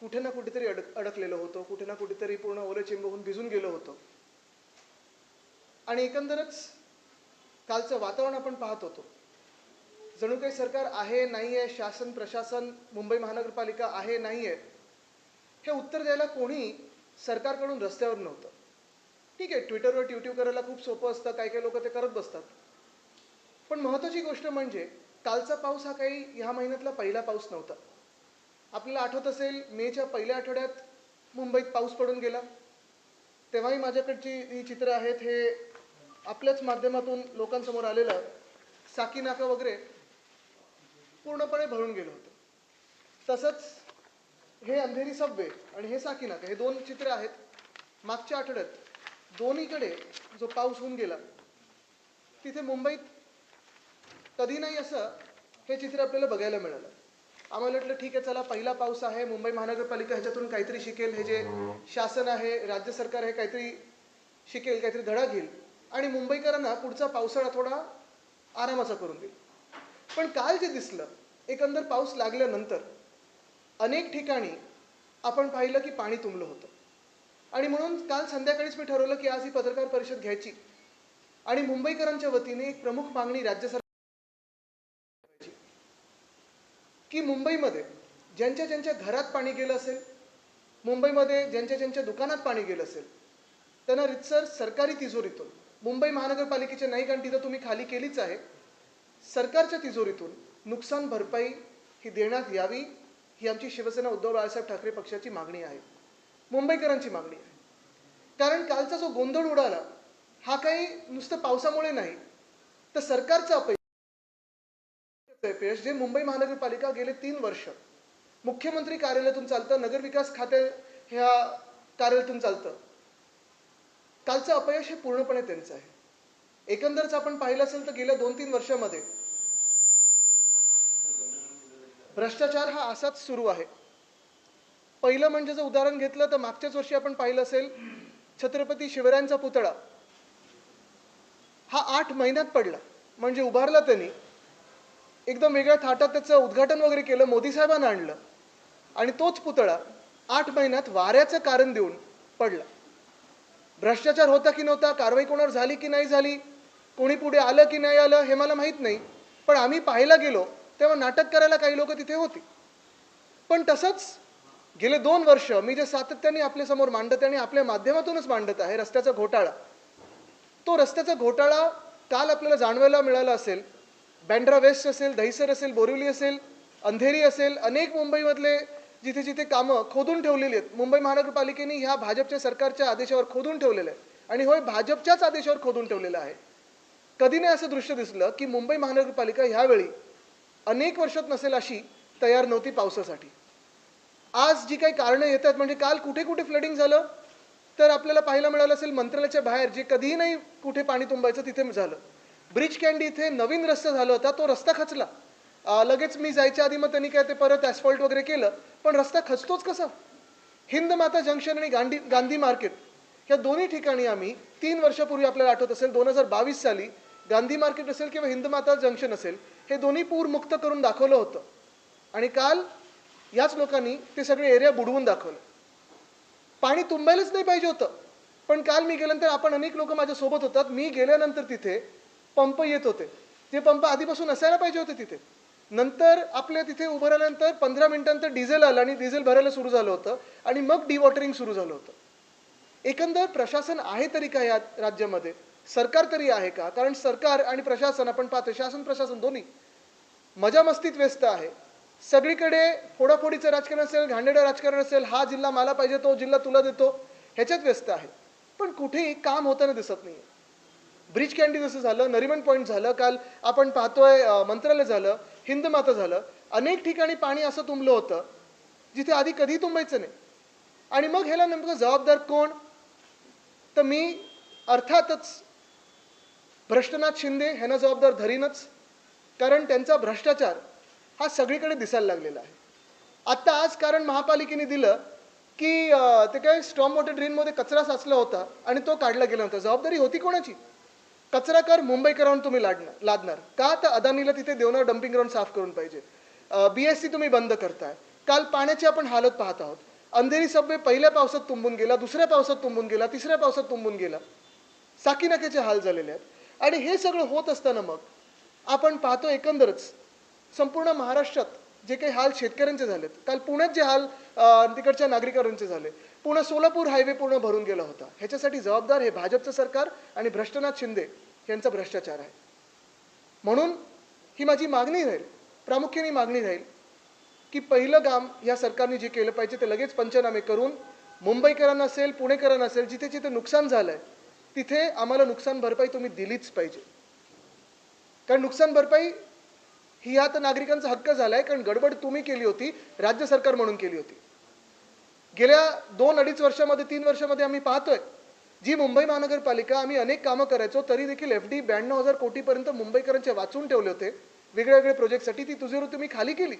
कुठे ना कुठेतरी अडक अडकलेलो होतो. कुठे ना कुठेतरी पूर्ण ओलचिंब होऊन भिजून गेलो होतो. आणि एकंदरच कालचं वातावरण आपण पाहत होतो. जणू काही सरकार आहे नाही आहे शासन प्रशासन मुंबई महानगरपालिका आहे नाही आहे हे उत्तर द्यायला कोणी सरकारकडून रस्त्यावर नव्हतं. ठीक आहे ट्विटरवर ट्यूट्यू करायला खूप सोपं असतं काही काही लोक ते करत बसतात. पण महत्त्वाची गोष्ट म्हणजे कालचा पाऊस हा काही ह्या महिन्यातला पहिला पाऊस नव्हता. आपल्याला आठवत असेल मेच्या पहिल्या आठवड्यात मुंबईत पाऊस पडून गेला. तेव्हाही माझ्याकडची ही चित्र आहेत हे आपल्याच माध्यमातून लोकांसमोर आलेलं साकी नाका वगैरे पूर्णपणे भरून गेलं होतं. तसंच हे अंधेरी सबवे आणि हे साकी नाका हे दोन चित्र आहेत. मागच्या आठवड्यात दोन्हीकडे जो पाऊस होऊन गेला तिथे मुंबईत कधी नाही असं हे चित्र आपल्याला बघायला मिळालं. आम्हाला वाटलं ठीक आहे चला पहिला पाऊस आहे. मुंबई महानगरपालिका ह्याच्यातून काहीतरी शिकेल. हे जे शासन आहे राज्य सरकार हे काहीतरी शिकेल काहीतरी धडा घेईल. आणि मुंबईकरांना पुढचा पावसाळा थोडा आरामाचा करून देईल. पण काल जे दिसलं एकंदर पाऊस लागल्यानंतर अनेक ठिकाणी आपण पाहिलं की पाणी तुंबलं होतं. आणि म्हणून काल संध्याकाळीच मी ठरवलं की आज ही पत्रकार परिषद घ्यायची. आणि मुंबईकरांच्या वतीने एक प्रमुख मागणी राज्य सरकार की मुंबईमध्ये ज्यांच्या ज्यांच्या घरात पाणी गेलं असेल मुंबईमध्ये ज्यांच्या ज्यांच्या दुकानात पाणी गेलं असेल त्यांना रितसर सरकारी तिजोरीतून मुंबई महानगरपालिकेच्या नाही कारण तिथं तुम्ही खाली केलीच आहे सरकारच्या तिजोरीतून नुकसान भरपाई ही देण्यात यावी ही आमची शिवसेना उद्धव बाळासाहेब ठाकरे पक्षाची मागणी आहे. मुंबईकरांची मागणी आहे. कारण कालचा जो गोंधळ उडाला हा काही नुसतं पावसामुळे नाही तर सरकारचं अपयश अपयश जे मुंबई महानगरपालिका गेले तीन वर्ष. मुख्यमंत्री कार्यालयातून चालतं नगरविकास खाते ह्या कार्यालयातून चालतं. कालचं अपयश हे पूर्णपणे त्यांचं आहे. एकंदरच आपण पाहिलं असेल तर गेल्या दोन तीन वर्षामध्ये भ्रष्टाचार हा असाच सुरू आहे. पहिलं म्हणजे जर उदाहरण घेतलं तर मागच्याच वर्षी आपण पाहिलं असेल छत्रपती शिवरायांचा पुतळा हा आठ महिन्यात पडला. म्हणजे उभारला त्यांनी. एकदम वेगळ्या थाटात त्याचं उद्घाटन वगैरे केलं मोदी साहेबांना आणलं. आणि तोच पुतळा आठ महिन्यात वाऱ्याचं कारण देऊन पडला. भ्रष्टाचार होता की नव्हता कारवाई कोणावर झाली की नाही झाली कोणी पुढे आलं की नाही आलं हे मला माहीत नाही. पण आम्ही पाहायला गेलो तेव्हा नाटक करायला काही लोक तिथे होती. पण तसंच गेले दोन वर्ष मी जे सातत्याने आपल्यासमोर मांडत आहे आणि आपल्या माध्यमातूनच मांडत आहे रस्त्याचा घोटाळा. तो रस्त्याचा घोटाळा काल आपल्याला जाणवायला मिळाला असेल बँड्रा वेस्ट असेल दहिसर असेल बोरिवली असेल अंधेरी असेल अनेक मुंबईमधले जिथे जिथे कामं खोदून ठेवलेली आहेत. मुंबई महानगरपालिकेने ह्या भाजपच्या सरकारच्या आदेशावर खोदून ठेवलेलं आहे. आणि होय भाजपच्याच आदेशावर खोदून ठेवलेलं आहे. कधी नाही असं दृश्य दिसलं की मुंबई महानगरपालिका ह्यावेळी अनेक वर्षात नसेल अशी तयार नव्हती पावसासाठी. आज जी काही कारणं येतात म्हणजे काल कुठे कुठे फ्लडिंग झालं तर आपल्याला पाहायला मिळालं असेल मंत्रालयाच्या बाहेर जे कधीही नाही कुठे पाणी तुंबायचं तिथे झालं. ब्रिज कँडी इथे नवीन रस्ता झाला होता तो रस्ता खचला. लगेच मी जायच्या आधी मग त्यांनी काय ते परत ॲस्फॉल्ट वगैरे केलं पण रस्ता खचतोच कसा? हिंद माता जंक्शन आणि गांधी गांधी मार्केट या दोन्ही ठिकाणी आम्ही तीन वर्षापूर्वी आपल्याला आठवत असेल दोन हजार बावीस साली गांधी मार्केट असेल किंवा हिंद माता जंक्शन असेल हे दोन्ही पूर मुक्त करून दाखवलं होतं. आणि काल याच लोकांनी ते सगळे एरिया बुडवून दाखवलं. पाणी तुंबायलाच नाही पाहिजे होतं. पण काल मी गेल्यानंतर आपण अनेक लोक माझ्या सोबत होतात. मी गेल्यानंतर तिथे पंप येत होते. ते पंप आधीपासून असायला पाहिजे होते तिथे. नंतर आपल्या तिथे उभं राहिल्यानंतर पंधरा मिनिटांनंतर डिझेल आलं आणि डिझेल भरायला सुरू झालं होतं आणि मग डिवॉटरिंग सुरू झालं होतं. एकंदर प्रशासन आहे तरी का या राज्यामध्ये? सरकार तरी आहे का? कारण सरकार आणि प्रशासन आपण पाहतो शासन प्रशासन दोन्ही मजा मस्तीत व्यस्त आहे. सगळीकडे फोडाफोडीचं राजकारण असेल घाणेडं राजकारण असेल हा जिल्हा मला पाहिजे तो जिल्हा तुला देतो ह्याच्यात व्यस्त आहे. पण कुठेही काम होताना दिसत नाही ब्रिज कॅन्डी जसं झालं नरिमन पॉईंट झालं काल आपण पाहतोय मंत्रालय झालं हिंद माता झालं. अनेक ठिकाणी पाणी असं तुंबलं होतं जिथे आधी कधी तुंबायचं नाही. आणि मग ह्याला नेमकं जबाबदार कोण? तर मी अर्थातच भ्रष्टनाथ शिंदे ह्यांना जबाबदार धरीनच कारण त्यांचा भ्रष्टाचार हा सगळीकडे दिसायला लागलेला आहे. आत्ता आज कारण महापालिकेने दिलं की ते काय स्टॉम वॉटर ड्रेनमध्ये कचरा साचला होता आणि तो काढला गेला होता जबाबदारी होती कोणाची? कचरा कर मुंबईकरांवर तुम्ही लादणार लादणार. का तर अदानीला तिथे देवनार डम्पिंग ग्राउंड साफ करून पाहिजे. बी एस सी तुम्ही बंद करताय. काल पाण्याची आपण हालत पाहत आहोत. अंधेरी सबवे पहिल्या पावसात तुंबून गेला दुसऱ्या पावसात तुंबून गेला तिसऱ्या पावसात तुंबून गेला. साकीनाक्याचे हाल झालेले आहेत. आणि हे सगळं होत असताना मग आपण पाहतो एकंदरच संपूर्ण महाराष्ट्रात जे काही हाल शेतकऱ्यांचे झालेत. काल पुण्यात जे हाल तिकडच्या नागरिकांचे झाले. पूर्ण सोलापूर हायवे पूर्ण भरून गेला होता. ह्याच्यासाठी जबाबदार हे भाजपचं सरकार आणि भ्रष्टनाथ शिंदे यांचा भ्रष्टाचार आहे. म्हणून ही माझी मागणी राहील प्रामुख्याने मागणी राहील की पहिलं काम या सरकारने जे केलं पाहिजे ते लगेच पंचनामे करून मुंबईकरांना असेल पुणेकरांना असेल जिथे जिथे नुकसान झालं आहे तिथे आम्हाला नुकसान भरपाई तुम्ही दिलीच पाहिजे. कारण नुकसान भरपाई ही आता नागरिकांचा हक्क झालाय कारण गडबड तुम्ही केली होती राज्य सरकार म्हणून केली होती. गेल्या दोन अडीच वर्षामध्ये तीन वर्षामध्ये आम्ही पाहतोय जी मुंबई महानगरपालिका आम्ही अनेक कामं करायचो तरी देखील एफ डी ब्याण्णव हजार कोटीपर्यंत मुंबईकरांचे वाचून ठेवले होते. वेगळ्या वेगळ्या प्रोजेक्टसाठी ती तुझी तुम्ही खाली केली.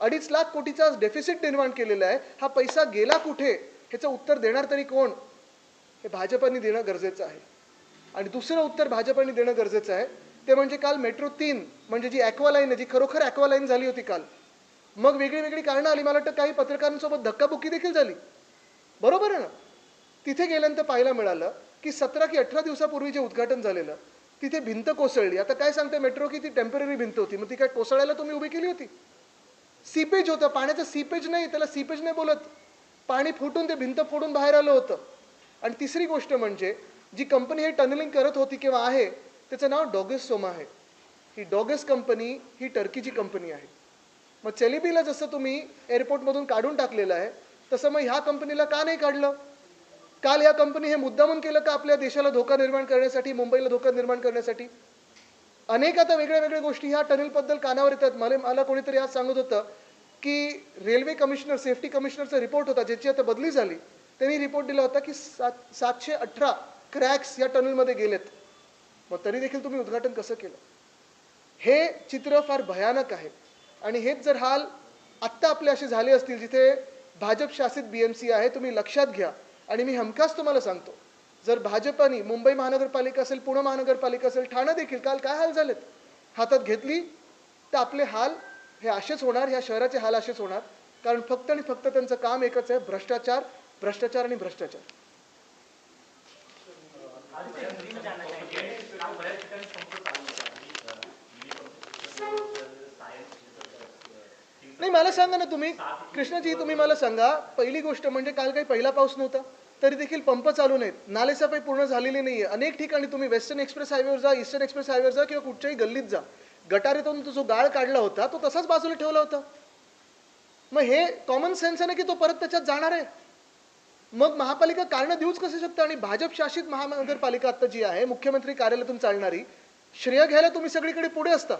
अडीच लाख कोटीचा डेफिसिट निर्माण केलेला आहे. हा पैसा गेला कुठे? ह्याचं उत्तर देणार तरी कोण? हे भाजपाने देणं गरजेचं आहे. आणि दुसरं उत्तर भाजपाने देणं गरजेचं आहे ते म्हणजे काल मेट्रो तीन म्हणजे जी ॲक्वालाईन आहे जी खरोखर ॲक्वालाईन झाली होती काल मग वेगळी वेगळी कारणं आली. मला वाटतं काही पत्रकारांसोबत धक्काबुक्की देखील झाली. बरोबर आहे ना? तिथे गेल्यानंतर पाहायला मिळालं की सतरा की अठरा दिवसापूर्वी जे उद्घाटन झालेलं तिथे भिंत कोसळली. आता काय सांगते मेट्रो की ती टेंपररी भिंत होती. मग ती काय कोसळायला तुम्ही उभी केली होती? सीपेज होतं. पाण्याचं सीपेज नाही. त्याला सीपेज नाही बोलत. पाणी फुटून ते भिंत फोडून बाहेर आलं होतं. आणि तिसरी गोष्ट म्हणजे जी कंपनी हे टनलिंग करत होती किंवा आहे त्याचं नाव डॉगेस सोमा आहे. ही डॉगेस कंपनी ही टर्कीची कंपनी आहे. मग चेलिबीला जसं तुम्ही एअरपोर्टमधून काढून टाकलेलं आहे तसं मग ह्या कंपनीला का नाही काढलं? काल या कंपनी हे मुद्दामून केलं का आपल्या देशाला धोका निर्माण करण्यासाठी मुंबईला धोका निर्माण करण्यासाठी? अनेक आता वेगळ्या वेगळ्या गोष्टी ह्या टनेलबद्दल कानावर येतात. मला मला कोणीतरी आज सांगत होतं की रेल्वे कमिशनर सेफ्टी कमिशनरचा रिपोर्ट होता ज्याची आता बदली झाली. त्यांनी रिपोर्ट दिला होता की सात सातशे अठरा क्रॅक्स या टनेलमध्ये गेलेत. मग तरी देखील तुम्ही उद्घाटन कसं केलं? हे चित्र फार भयानक आहे. आणि हेच जर हाल आत्ता आपले असे झाले असतील जिथे भाजप शासित बी एम सी आहे तुम्ही लक्षात घ्या. आणि मी हमखास तुम्हाला सांगतो जर भाजपाने मुंबई महानगरपालिका असेल पुणे महानगरपालिका असेल ठाणे देखील काल काय हाल झालेत? हातात घेतली तर आपले हाल हे असेच होणार ह्या शहराचे हाल असेच होणार. कारण फक्त आणि फक्त त्यांचं काम एकच आहे भ्रष्टाचार भ्रष्टाचार आणि भ्रष्टाचार. नाही मला सांगा ना तुम्ही. कृष्णाजी तुम्ही मला सांगा. पहिली गोष्ट म्हणजे काल काही पहिला पाऊस नव्हता तरी देखील पंप चालू नाहीत. नालेसफाई पूर्ण झालेली नाहीये. अनेक ठिकाणी तुम्ही वेस्टर्न एक्सप्रेस हायवेवर जा ईस्टर्न एक्सप्रेस हायवेवर जा किंवा कुठच्याही गल्लीत जा. गटारीतून तो जो गाळ काढला होता तो तसाच बाजूला ठेवला होता. मग हे कॉमन सेन्स आहे ना की तो परत त्याच्यात जाणार आहे? मग महापालिका कारणं देऊच कसं शकतं? आणि भाजप शासित महानगरपालिका आता जी आहे मुख्यमंत्री कार्यालयातून चालणारी श्रेय घ्यायला तुम्ही सगळीकडे पुढे असता.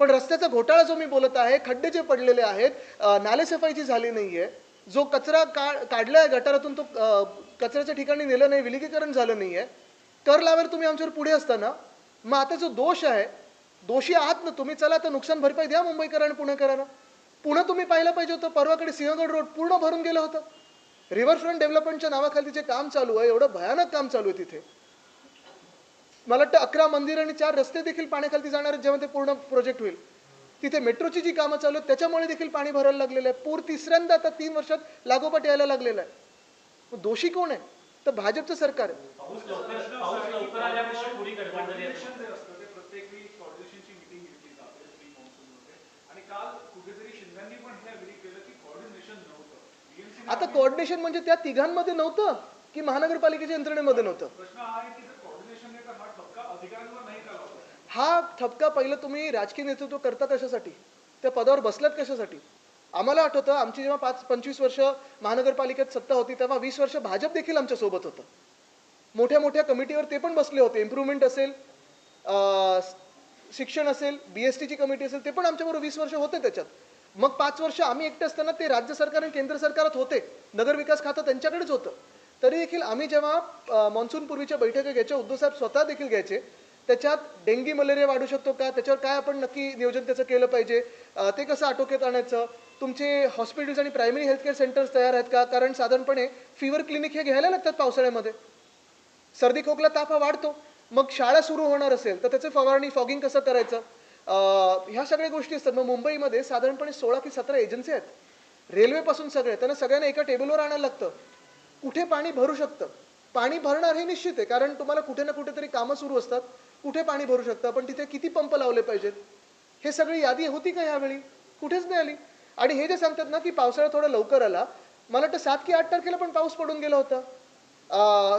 पण रस्त्याचा घोटाळा जो मी बोलत आहे खड्डे जे पडलेले आहेत नालेसफाई जी झाली नाहीये. जो कचरा का काढला आहे गटारातून तो कचऱ्याच्या ठिकाणी नेलं नाही विलगीकरण झालं नाहीये. कर लावायला तुम्ही आमच्यावर पुढे असताना मग आता जो दोष आहे दोषी आहात ना तुम्ही चला तर नुकसान भरपाई द्या मुंबईकरांना पुणेकरांना. पुणे तुम्ही पाहिलं पाहिजे होतं परवाकडे सिंहगड रोड पूर्ण भरून गेलं होतं. रिव्हरफ्रंट डेव्हलपमेंटच्या नावाखाली जे काम चालू आहे एवढं भयानक काम चालू आहे तिथे. मला वाटतं अकरा मंदिर आणि चार रस्ते देखील पाण्याखाली जाणार आहेत जेव्हा ते पूर्ण प्रोजेक्ट होईल. तिथे मेट्रोची जी कामं चालू आहेत त्याच्यामुळे देखील पाणी भरायला लागलेलं आहे. पूर तिसऱ्यांदा आता तीन वर्षात लागोपाठ यायला लागलेला आहे. मग दोषी कोण आहे? तर भाजपचं सरकार आहे. हे आता कोऑर्डिनेशन म्हणजे त्या तिघांमध्ये नव्हतं की महानगरपालिकेच्या यंत्रणेमध्ये नव्हतं प्रश्न हा आहे की जर कोऑर्डिनेशन नाही तर हा ठपका पहिलं तुम्ही राजकीय नेतृत्व करता कशासाठी? त्या पदावर बसलात कशासाठी? आम्हाला आठवतं आमची जेव्हा पाच पंचवीस वर्ष महानगरपालिकेत सत्ता होती तेव्हा वीस वर्ष भाजप देखील आमच्यासोबत होतं. मोठ्या मोठ्या कमिटीवर ते पण बसले होते. इम्प्रुव्हमेंट असेल शिक्षण असेल बी एस टीची कमिटी असेल ते पण आमच्याबरोबर वीस वर्ष होते त्याच्यात. मग पाच वर्ष आम्ही एकटे असताना ते राज्य सरकार आणि केंद्र सरकारात होते. नगर विकास खातं त्यांच्याकडेच होतं. तरी देखील आम्ही जेव्हा मान्सूनपूर्वीच्या बैठका घ्यायच्या उद्धवसाहेब स्वतः देखील घ्यायचे त्याच्यात डेंगी मलेरिया वाढू शकतो का? त्याच्यावर काय आपण नक्की नियोजन त्याचं केलं पाहिजे? ते कसं आटोक्यात आणायचं? तुमचे हॉस्पिटल्स आणि प्रायमरी हेल्थकेअर सेंटर्स तयार आहेत का? कारण साधारणपणे फिवर क्लिनिक हे घ्यायला लागतात पावसाळ्यामध्ये. सर्दी खोकला ताप हा वाढतो. मग शाळा सुरू होणार असेल तर त्याचं फवारणी फॉगिंग कसं करायचं? ह्या सगळ्या गोष्टी असतात. मग मुंबईमध्ये साधारणपणे सोळा की सतरा एजन्सी आहेत. रेल्वेपासून सगळे त्यांना सगळ्यांना एका टेबलवर आणायला लागतं. कुठे पाणी भरू शकतं? पाणी भरणार हे निश्चित आहे कारण तुम्हाला कुठे ना कुठेतरी कामं सुरू असतात. कुठे पाणी भरू शकतं? पण तिथे किती पंप लावले पाहिजेत? हे सगळी यादी होती का यावेळी? कुठेच नाही आली आणि हे जे सांगतात ना की पावसाळा थोडा लवकर आला मला वाटतं सात की आठ तारखेला पण पाऊस पडून गेला होता.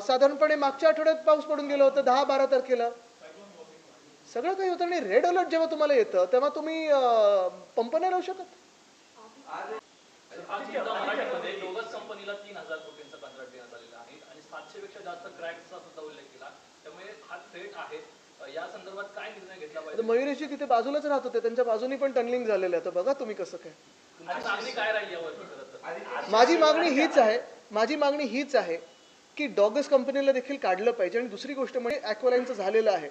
साधारणपणे मागच्या आठवड्यात पाऊस पडून गेला होता दहा बारा तारखेला. सगळं काही होतं. आणि रेड अलर्ट जेव्हा तुम्हाला येतं तेव्हा तुम्ही पंप नाही लावू शकत आज सुद्धा मराठीमध्ये बोगस कंपनीला तीन हजार कोटींचं कंत्राट देण्यात आलेलं आहे आणि सातशे पेक्षा जास्त क्रॅक्सचा सुद्धा उल्लेख केला. त्यामुळे हा थ्रेट आहे. या संदर्भात काय निर्णय घेतला पाहिजे? मयुरेशी तिथे बाजूलाच राहत होते. त्यांच्या बाजूनी पण टनलिंग झालेलं आहे. तर बघा तुम्ही कसं काय. राहील माझी मागणी हीच आहे. माझी मागणी हीच आहे की डॉगस कंपनीला देखील काढलं पाहिजे. आणि दुसरी गोष्ट म्हणजे ॲक्वालाईनचं झालेलं आहे.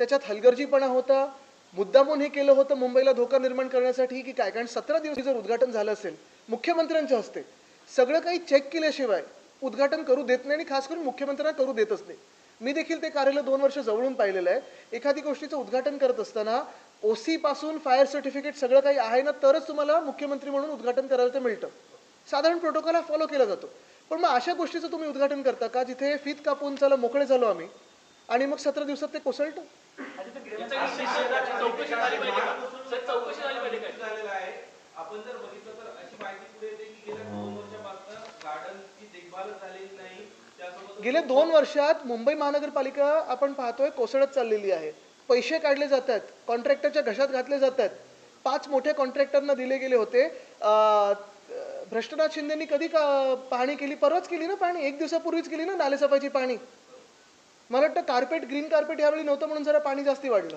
त्याच्यात हलगर्जीपणा होता. मुद्दामून हे केलं होतं मुंबईला धोका निर्माण करण्यासाठी की काय? कारण सतरा दिवस जर उद्घाटन झालं असेल मुख्यमंत्र्यांच्या हस्ते सगळं काही चेक केल्याशिवाय उद्घाटन करू देत नाही आणि खास करून मुख्यमंत्र्यांना करू देतच नाही. मी देखील ते कार्यालय दोन वर्ष जवळून पाहिलेलं आहे. एखादी गोष्टीचं उद्घाटन करत असताना ओसी पासून फायर सर्टिफिकेट सगळं काही आहे ना तरच तुम्हाला मुख्यमंत्री म्हणून उद्घाटन करायला ते मिळतं. साधारण प्रोटोकॉल हा फॉलो केला जातो. पण मग अशा गोष्टीचं तुम्ही उद्घाटन करता का जिथे फीत कापून चला मोकळे झालो आम्ही आणि मग सतरा दिवसात ते कोसळतं? याच्या निषेधाची गेल्या दोन वर्षात मुंबई महानगरपालिका आपण पाहतोय कोसळत चाललेली आहे. पैसे काढले जात आहेत कॉन्ट्रॅक्टरच्या घशात घातले जात आहेत पाच मोठ्या कॉन्ट्रॅक्टरना दिले गेले होते. भ्रष्टनाथ शिंदेनी कधी का पाहणी केली? परवाच केली ना पाहणी? एक दिवसापूर्वीच केली ना नालेसफाईची पाणी मला वाटतं कार्पेट ग्रीन कार्पेट यावेळी नव्हतं म्हणून जरा पाणी जास्ती वाढलं.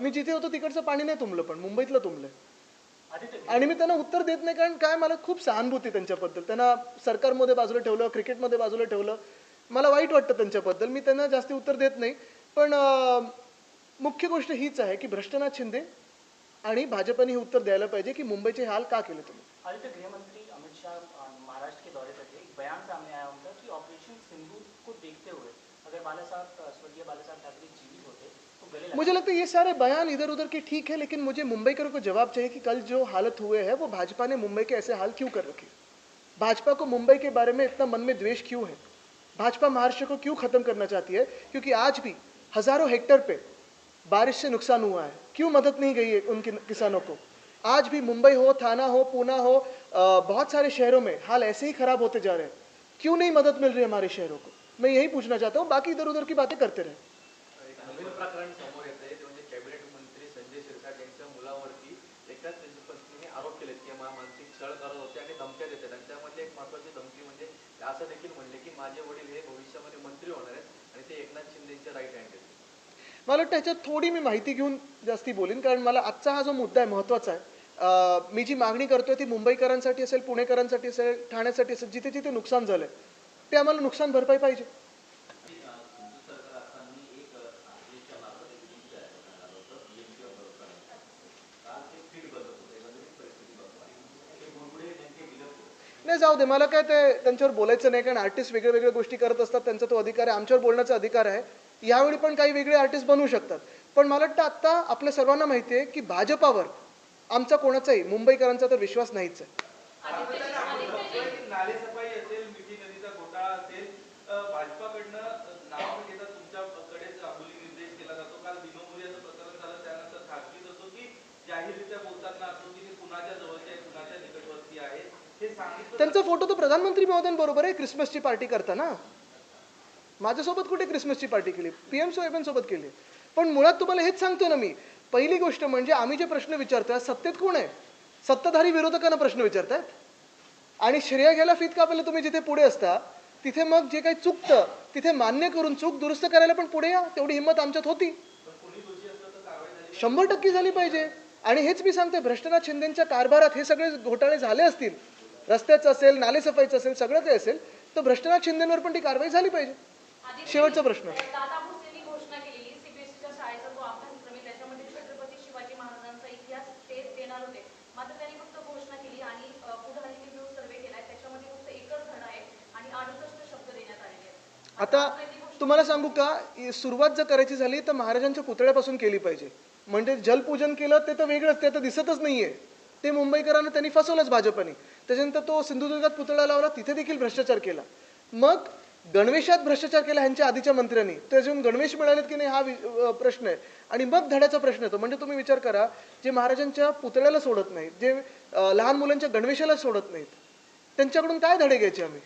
मी जिथे होतो तिकडचं पाणी नाही तुंबलं पण मुंबईतलं आदित्य आणि मी त्यांना उत्तर देत नाही कारण काय मला खूप सहानुभूती त्यांच्याबद्दल. त्यांना सरकारमध्ये बाजूला ठेवलं क्रिकेटमध्ये बाजूला ठेवलं मला वाईट वाटतं त्यांच्याबद्दल. मी त्यांना जास्ती उत्तर देत नाही. पण मुख्य गोष्ट हीच आहे की भ्रष्टनाथ शिंदे आणि भाजपने हे उत्तर द्यायला पाहिजे की मुंबईचे हाल का केले तुम्ही. गृहमंत्री अमित शाह महाराष्ट्र के दौरे पर थे. बयान सामने आया उनका कि ऑपरेशन सिंदूर को देखते हुए अगर बाला साहब स्वर्गीय बाला साहब ठाकरे मुझे लगता है ये सारे बयान इधर उधर के ठीक है, लेकिन मुझे मुंबईकरों को जवाब चाहिए कि कल जो हालत हुए हैं, वो भाजपा ने मुंबई के ऐसे हाल क्यों कर रखे भाजपा को मुंबई के बारे में इतना मन में द्वेष क्यों है? भाजपा महाराष्ट्र को क्यों खत्म करना चाहती है? क्योंकि आज भी हज़ारों हेक्टर पे बारिश से नुकसान हुआ है। क्यों मदद नहीं गई है उन किसानों को? आज भी मुंबई हो, थाना हो, पूना हो बहुत सारे शहरों में हाल ऐसे ही खराब होते जा रहे हैं। क्यों नहीं मदद मिल रही है हमारे शहरों को? मैं यही पूछना चाहता हूँ, बाकी इधर उधर की बातें करते रहे। प्रकरण समोर येत आहे ते म्हणजे कॅबिनेट मंत्री संजय शिरसाट यांच्या मुलावरती एकाच त्यांच्या पत्नीने आरोप केलेत की मला मानसिक छळ करत होते आणि धमक्या देतात आणि त्यामध्ये एक महत्वाची धमकी म्हणजे असं देखील म्हणले की माझे वडील हे भविष्यामध्ये मंत्री होणार आहेत आणि ते एकनाथ शिंदेचे राईट हँड आहेत. मला वाटतं ह्याच्यात थोडी मी माहिती घेऊन जास्ती बोलीन कारण मला आजचा हा जो मुद्दा आहे महत्त्वाचा आहे. मी जी मागणी करतोय ती मुंबईकरांसाठी असेल पुणेकरांसाठी असेल ठाण्यासाठी असेल जिथे जिथे नुकसान झालंय ते आम्हाला नुकसान भरपाई पाहिजे. नाही जाऊ दे. मला काय ते त्यांच्यावर बोलायचं नाही कारण आर्टिस्ट वेगळ्या वेगळ्या गोष्टी करत असतात त्यांचा तो अधिकार आहे आमच्यावर बोलण्याचा अधिकार आहे. यावेळी पण काही वेगळे आर्टिस्ट बनवू शकतात. पण मला वाटतं आत्ता आपल्या सर्वांना माहिती आहे की भाजपावर आमचा कोणाचाही मुंबईकरांचा तर विश्वास नाहीच आहे. जाहीररित्या बोलताना असो की ते कुणाच्या जवळच्या आहे कुणाच्या निकटवर्ती आहे हे सांगितलं त्यांचा फोटो तर प्रधानमंत्री महोदयांबरोबर आहे क्रिसमसची पार्टी करताना. माझ्यासोबत कुठे क्रिसमसची पार्टी केली? पी एम साहेबांसोबत केली. पण मुळात तुम्हाला हेच सांगतो ना मी. पहिली गोष्ट म्हणजे आम्ही जे प्रश्न विचारतोय सत्तेत कोण आहे? सत्ताधारी विरोधकांना प्रश्न विचारतायत. आणि श्रेय घ्यायला फित कापायला तुम्ही जिथे पुढे असता? तिथे मग जे काही चुकतं तिथे मान्य करून चूक दुरुस्त करायला पण पुढे या. तेवढी हिंमत आमच्यात होती. शंभर टक्के झाली पाहिजे. आणि हेच मी सांगते भ्रष्टनाथ शिंदेच्या कारभारात हे सगळे घोटाळे झाले असतील रस्त्याचं असेल नालेसफाईचं असेल सगळं काही असेल तर भ्रष्टनाथ शिंदेवर पण ती कारवाई झाली पाहिजे. शेवटचा प्रश्न. आता- तुम्हाला सांगू का सुरुवात जर करायची झाली तर महाराजांच्या पुतळ्यापासून केली पाहिजे. म्हणजे जलपूजन केलं ते तर वेगळंच ते तर दिसतच नाहीये. ते मुंबईकरांना त्यांनी फसवलंच भाजपने. त्याच्यानंतर तो सिंधुदुर्गात पुतळा लावला तिथे देखील भ्रष्टाचार केला. मग गणवेशात भ्रष्टाचार केला ह्यांच्या आधीच्या मंत्र्यांनी. त्याच्यातून गणवेश मिळालेत की नाही हा वि- प्रश्न आहे. आणि मग धड्याचा प्रश्न येतो. म्हणजे तुम्ही विचार करा जे महाराजांच्या पुतळ्याला सोडत नाहीत जे लहान मुलांच्या गणवेशाला सोडत नाहीत त्यांच्याकडून काय धडे घ्यायचे आम्ही?